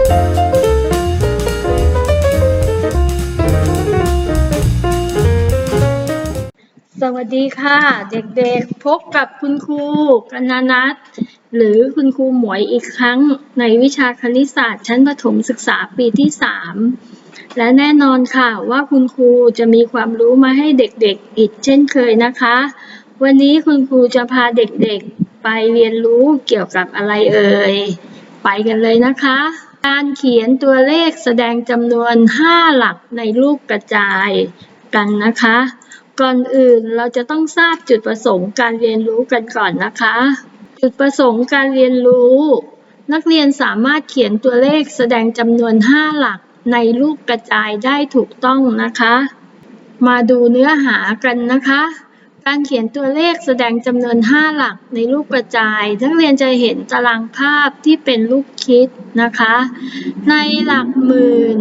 สวัสดีค่ะ เด็กๆ พบกับคุณครูกนนัทหรือคุณครูหมวยอีกครั้งในวิชาคณิตศาสตร์ชั้นประถมศึกษาปีที่ 3 และแน่นอนค่ะว่าคุณครูจะมีความรู้มาให้เด็กๆ อีกเช่นเคยนะคะ วันนี้คุณครูจะพาเด็กๆ ไปเรียนรู้เกี่ยวกับอะไรเอ่ย ไปกันเลยนะคะ การเขียนตัวเลขแสดงจำนวน 5 หลักในรูปกระจายกันนะคะ ก่อนอื่นเราจะต้องทราบจุดประสงค์การเรียนรู้กันก่อนนะคะ จุดประสงค์การเรียนรู้ นักเรียนสามารถเขียนตัวเลขแสดงจำนวน 5 หลักในรูปกระจายได้ถูกต้องนะคะ มาดูเนื้อหากันนะคะ การเขียนตัวเลขแสดงจำนวน 5 หลักในรูปกระจาย นักเรียนจะเห็นตารางภาพที่เป็นลูกคิดนะคะ ในหลักหมื่น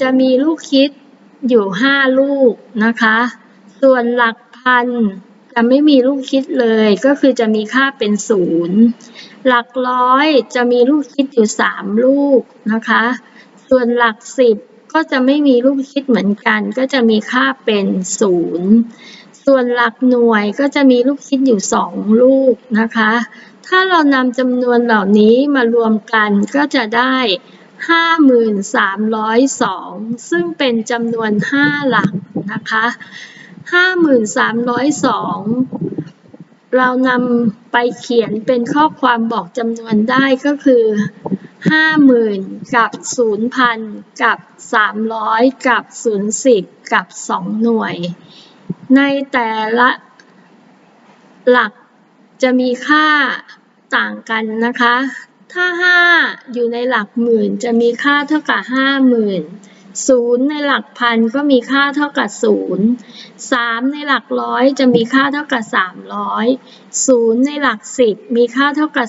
จะมีลูกคิดอยู่ 5 ลูกนะคะ ส่วนหลักพันจะไม่มีลูกคิดเลย ก็คือจะมีค่าเป็นศูนย์ หลักร้อยจะมีลูกคิดอยู่ 3 ลูกนะคะ ส่วนหลักสิบก็จะไม่มีลูกคิดเหมือนกัน ก็จะมีค่าเป็นศูนย์ ส่วนหลักหน่วยก็จะมีลูกคิดอยู่ 2 ลูกนะคะ ถ้าเรานำจำนวนเหล่านี้มารวมกันก็จะได้ 5302 ซึ่งเป็นจำนวน 5 หลักนะคะ 5302 เรานำไปเขียนเป็นข้อความบอกจำนวนได้ก็คือ 50,000 กับ 0,000 กับ 300 กับ 010 กับ 2 หน่วย ในแต่ละหลักจะมีค่าต่างกันนะคะ ถ้า 5 อยู่ในหลักหมื่นจะมีค่าเท่ากับ 50,000 0 ในหลักพันก็มีค่าเท่ากับ 0 3 ในหลักร้อยจะมีค่าเท่ากับ 300 0 ในหลัก10มีค่าเท่ากับ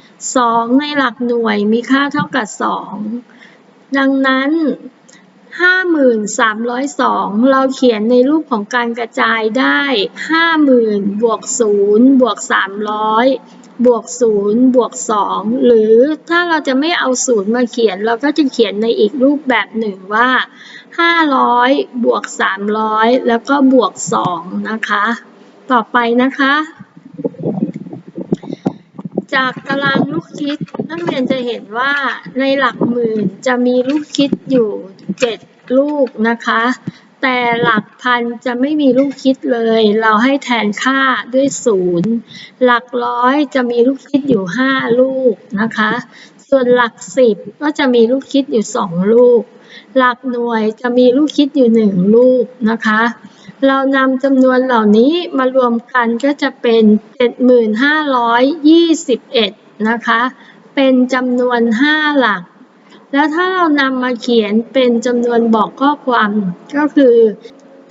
0 2 ในหลักหน่วยมีค่าเท่ากับ 2 ดังนั้น 5302เราเขียนในรูปของการกระจายได้ 50,000 บวก 0 บวก 300 บวก 0 บวก 2 หรือถ้าเราจะไม่เอา0มาเขียน เราก็จะเขียนในอีกรูปแบบหนึ่งว่า 500 บวก 300 แล้วก็บวก 2 นะคะ ต่อไปนะคะ จากตารางลูกคิดนักเรียนจะเห็นว่าในหลักหมื่นจะมีลูกคิดอยู่ 7 ลูกนะคะ แต่หลักพันจะไม่มีลูกคิดเลย เราให้แทนค่าด้วยศูนย์หลักร้อยจะมีลูกคิดอยู่ 5 ลูกนะคะ ส่วนหลักสิบก็จะมีลูกคิดอยู่ 2 ลูก หลักหน่วยจะมีลูกคิดอยู่1ลูกนะคะ เรานำจำนวนเหล่านี้มารวมกันก็จะเป็น 7521 นะคะ เป็นจำนวน 5 หลัก แล้วถ้าเรานำมาเขียนเป็นจำนวนบอกข้อความก็คือ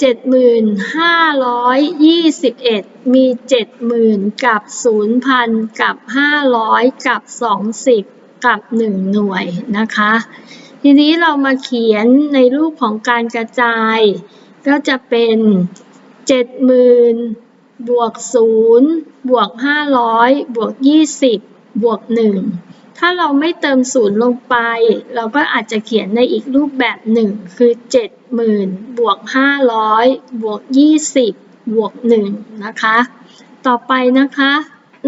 7521 มี 70,000 กับ 0,000 กับ 500 กับ 20 กับ 1 หน่วยนะคะ ทีนี้เรามาเขียนในรูปของการกระจาย ก็จะเป็น 70,000บวก0บวก500บวก20บวก1ถ้าเราไม่เติมศูนย์ลงไป เราก็อาจจะเขียนในอีกรูปแบบหนึ่งคือ 70,000บวก500บวก20บวก1นะคะ ต่อไปนะคะ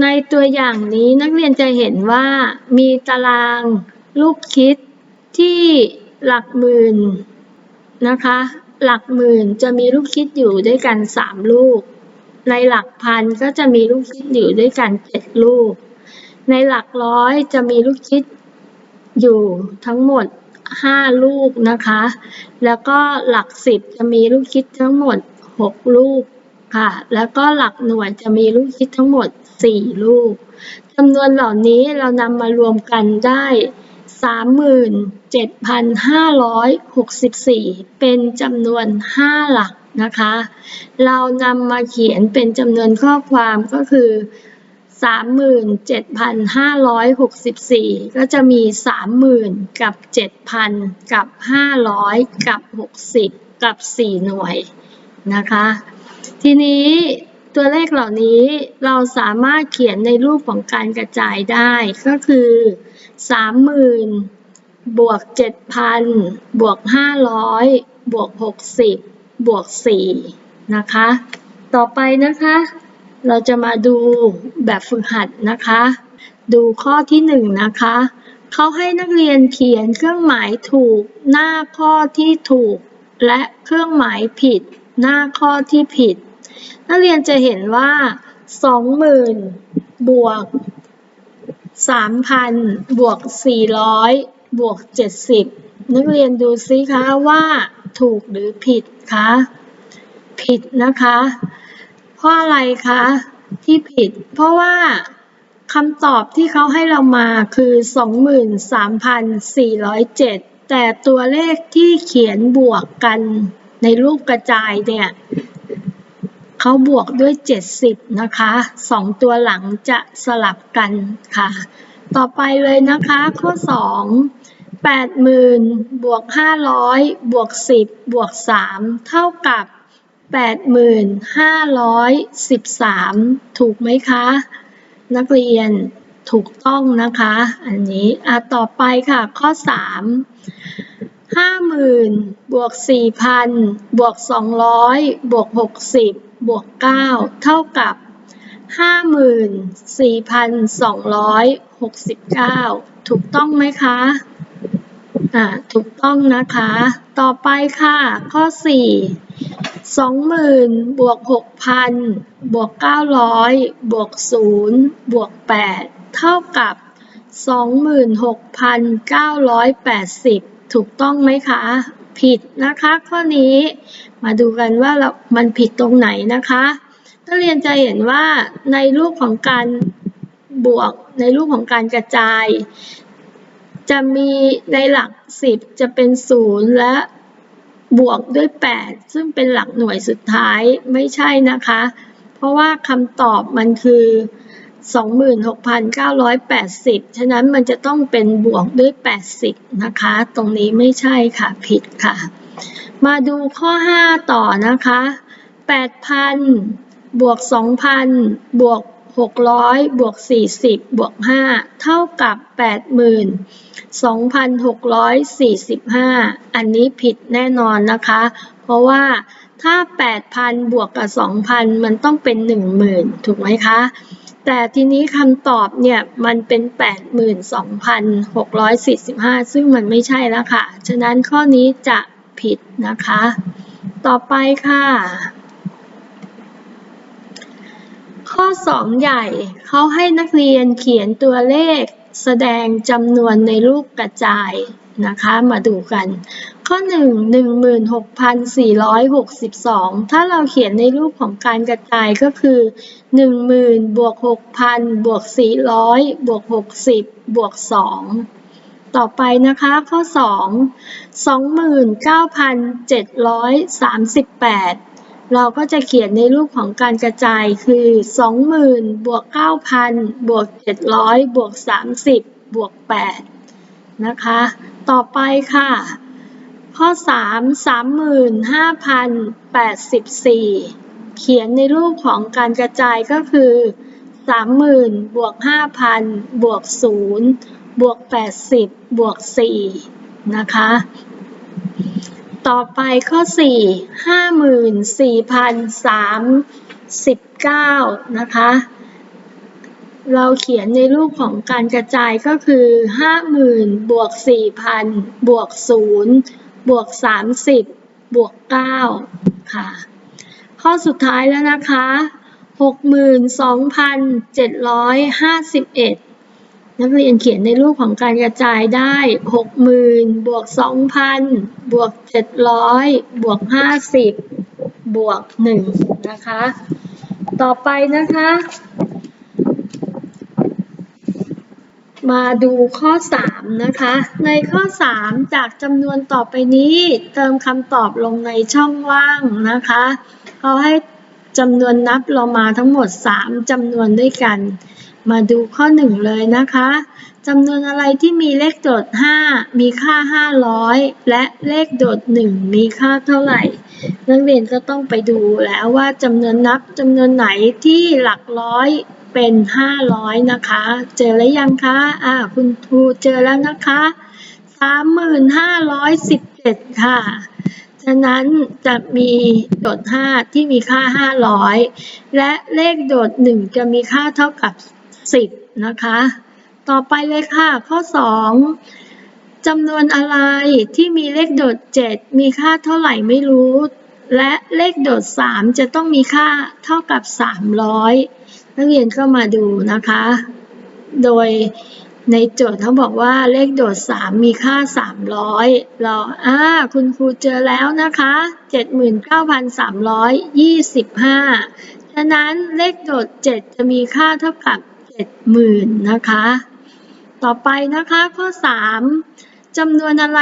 ในตัวอย่างนี้นักเรียนจะเห็นว่ามีตารางลูกคิด ที่หลักหมื่นนะคะ หลักหมื่นจะมีลูกคิดอยู่ด้วยกัน 3 ลูก ในหลักพันก็จะมีลูกคิดอยู่ด้วยกัน 7 ลูก ในหลักร้อยจะมีลูกคิดอยู่ทั้งหมด 5 ลูกนะคะ แล้วก็หลักสิบจะมีลูกคิดทั้งหมด 6 ลูกค่ะ แล้วก็หลักหน่วยจะมีลูกคิดทั้งหมด 4 ลูกจำนวนเหล่านี้เรานำมารวมกันได้ 37,564 เป็นจำนวน 5 หลักนะคะ เรานำมาเขียนเป็นจำนวนข้อความก็คือ 37,564 ก็จะมี 30,000 กับ 7,000 กับ 500 กับ 60 กับ 4 หน่วยนะคะ ทีนี้ตัวเลขเหล่านี้เราสามารถเขียนในรูปของการกระจายได้ก็คือ 30,000บวกเจ็ดพันบวกห้าร้อยบวกหกสิบบวกสี่นะคะ ต่อไปนะคะ เราจะมาดูแบบฝึกหัดนะคะ ดูข้อที่หนึ่งนะคะเขาให้นักเรียนเขียนเครื่องหมายถูกหน้าข้อที่ถูก และเครื่องหมายผิด หน้าข้อที่ผิด นักเรียนจะเห็นว่า 20,000 บวก 3,000บวก400บวก70นักเรียนดูซิคะว่าถูกหรือผิดคะผิดนะคะเพราะอะไรคะที่ผิด เพราะว่าคำตอบที่เขาให้เรามาคือ 23,407 แต่ตัวเลขที่เขียนบวกกันในรูปกระจายเนี่ย เขาบวกด้วย 70 นะคะสองตัวหลังจะสลับกันค่ะ ต่อไปเลยนะคะ ข้อ 2 80,000บวก500บวก10บวก3 เท่ากับ 8513 ถูกไหมคะ นักเรียนถูกต้องนะคะ อันนี้อะต่อไปค่ะข้อ 3 ห้าหมื่นบวกสี่พันบวกสองร้อยบวกหกสิบบวกเก้าเท่ากับห้าหมื่นสี่พันสองร้อยหกสิบเก้าถูกต้องไหมคะ อ่า ถูกต้องนะคะ ต่อไปค่ะ ข้อสี่สองหมื่นบวกหกพันบวกเก้าร้อยบวกศูนย์บวกแปดเท่ากับสองหมื่นหกพันเก้าร้อยแปดสิบ ถูกต้องไหมคะ ผิดนะคะข้อนี้มาดูกันว่าเรา มันผิดตรงไหนนะคะนักเรียนจะเห็นว่าในรูปของการบวกในรูปของการกระจาย จะมีในหลัก 10 จะเป็น 0 และบวกด้วย 8 ซึ่งเป็นหลักหน่วยสุดท้ายไม่ใช่นะคะ เพราะว่าคำตอบมันคือ 26,980 ฉะนั้นมันจะต้องเป็นบวกด้วย 80 นะคะ ตรงนี้ไม่ใช่ค่ะ ผิดค่ะ มาดูข้อ 5 ต่อนะคะ 8,000 บวก 2,000 บวก 600 บวก 40 บวก 5 เท่ากับ 82,645 อันนี้ผิดแน่นอนนะคะ เพราะว่า ถ้า 8,000 บวกกับ 2,000 มันต้องเป็น 10,000 ถูกไหมคะ แต่ทีนี้คำตอบเนี่ยมันเป็น 82,645 ซึ่งมันไม่ใช่แล้วค่ะ ฉะนั้นข้อนี้จะผิดนะคะ ต่อไปค่ะ ข้อ 2 ใหญ่เขาให้นักเรียนเขียนตัวเลขแสดงจำนวนในรูปกระจาย นะคะ มาดูกัน ข้อ 1 16,462 ถ้าเราเขียนในรูปของการกระจายก็คือ 10,000บวก6,000บวก400บวก60บวก2ต่อไปนะคะ ข้อ 2 29,738เราก็จะเขียนในรูปของการกระจายคือ 20,000บวก9,000บวก700บวก30บวก8นะคะ ต่อไปค่ะ ข้อ 3 35,084 เขียนในรูปของการกระจายก็คือ 30,000บวก5,000บวก0บวก80บวก4นะคะต่อไปข้อ 4 54,039 นะคะ เราเขียนในรูปของการกระจายก็คือ 50,000บวก4,000บวก0บวก30บวก9ค่ะ ข้อสุดท้ายแล้วนะคะ 62,751นักเรียนเขียนในรูปของการกระจายได้ 60,000บวก2,000บวก700บวก50บวก1นะคะ ต่อไปนะคะ มาดูข้อ 3 นะคะ ในข้อ 3 จากจำนวนต่อไปนี้ เติมคำตอบลงในช่องว่างนะคะเขาให้จำนวนนับเรามาทั้งหมด 3จำนวนด้วยกัน มาดูข้อ 1 เลยนะคะจำนวนอะไรที่มีเลขโดด 5 มีค่า 500 และเลขโดด 1 มีค่าเท่าไหร่ นักเรียนก็ต้องไปดูแล้วว่าจำนวนนับจำนวนไหนที่หลักร้อย เป็น 500 นะคะ เจอแล้วยังคะอ่าคุณครูเจอแล้วนะคะ 3517 ค่ะ ฉะนั้นจะมีโดด 5 ที่มีค่า 500 และเลขโดด 1 จะมีค่าเท่ากับ 10 นะคะ ต่อไปเลยค่ะ ข้อ 2จำนวนอะไรที่มีเลขโดด 7 มีค่าเท่าไหร่ไม่รู้ และเลขโดด 3 จะต้องมีค่าเท่ากับ 300 นักเรียนก็มาดูนะคะ โดยในโจทย์เขาบอกว่าเลขโดด 3 มีค่า 300เราอ่าคุณครูเจอแล้วนะคะ 79,325 ฉะนั้นเลขโดด 7 จะมีค่าเท่ากับ 70,000 นะคะ ต่อไปนะคะข้อ 3จำนวนอะไร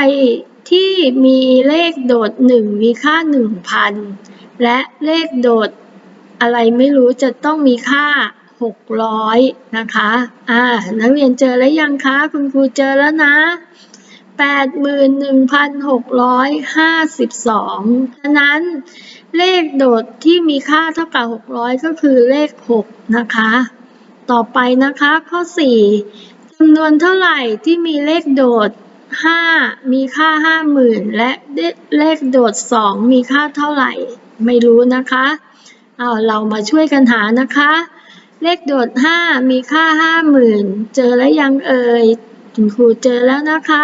ที่มีเลขโดด 1 มีค่า 1,000 และเลขโดดอะไรไม่รู้จะต้องมีค่า 600 นะคะ อ่า นักเรียนเจอแล้วยังคะ คุณครูเจอแล้วนะ 81,652 ฉะนั้นเลขโดดที่มีค่าเท่ากับ 600 ก็คือเลข 6 นะคะ ต่อไปนะคะข้อ 4จำนวนเท่าไหร่ที่มีเลขโดด 5มีค่า50,000และเลขโดด2มีค่าเท่าไหร่ ไม่รู้นะคะเอาเรามาช่วยกันหานะคะ เลขโดด5มีค่า50,000เจอแล้วยังเอ่ยคุณครูเจอแล้วนะคะ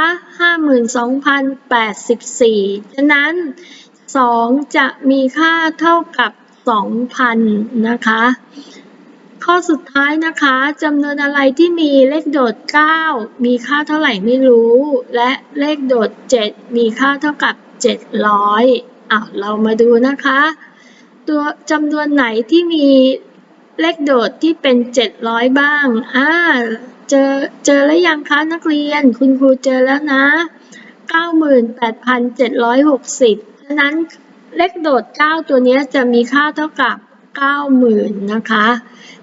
52,084ฉะนั้น2จะมีค่าเท่ากับ2,000นะคะ ข้อสุดท้ายนะคะจำนวนอะไรที่มีเลขโดด 9 มีค่าเท่าไหร่ไม่รู้ และเลขโดด 7 มีค่าเท่ากับ 700อะเรามาดูนะคะ ตัวจำนวนไหนที่มีเลขโดดที่เป็น 700 บ้างอ่าเจอเจอแล้วยังคะนักเรียน คุณครูเจอแล้วนะ 98,760 ฉะนั้นเลขโดด 9 ตัวนี้จะมีค่าเท่ากับ 90,000 นะคะ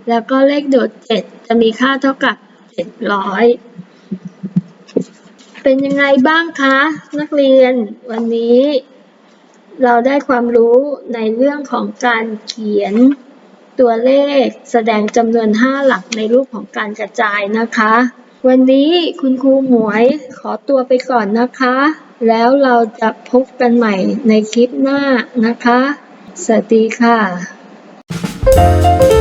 แล้วก็เลขโดด 7 จะมีค่าเท่ากับ 700 เป็นยังไงบ้างคะ นักเรียนวันนี้ เราได้ความรู้ในเรื่องของการเขียนตัวเลขแสดงจำนวน 5 หลักในรูปของการกระจายนะคะ วันนี้คุณครูหมวยขอตัวไปก่อนนะคะ แล้วเราจะพบกันใหม่ในคลิปหน้านะคะ สวัสดีค่ะ Música